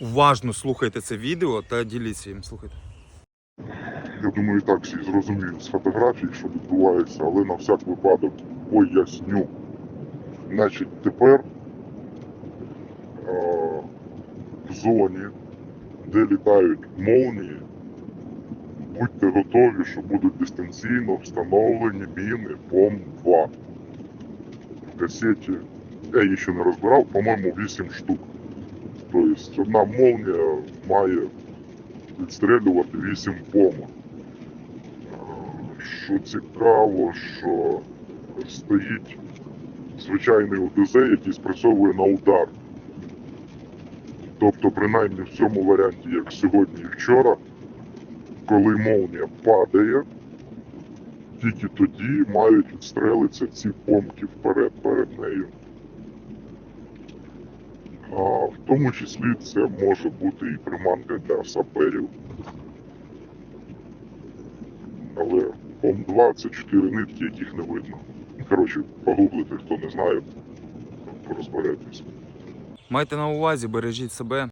Уважно слухайте це відео та діліться їм. Слухайте. Я думаю, так всі зрозуміють з фотографій, що відбувається, але на всяк випадок поясню. Значить, тепер е, в зоні, де літають молнії, будьте готові, що будуть дистанційно встановлені міни ПОМ-2. В касеті я її ще не розбирав, по-моєму, 8 штук. Тобто одна молнія має відстрелювати 8 помок. Що цікаво, що стоїть звичайний ОДЗ, який спрацьовує на удар. Тобто, принаймні в цьому варіанті, як сьогодні і вчора, коли молнія падає, тільки тоді мають відстрелитися ці помки вперед перед нею. В тому числі це може бути і приманка для саперів. Але ПОМ-2 це чотири нитки, яких не видно. Коротше, погуглите, хто не знає, розберетесь. Майте на увазі, бережіть себе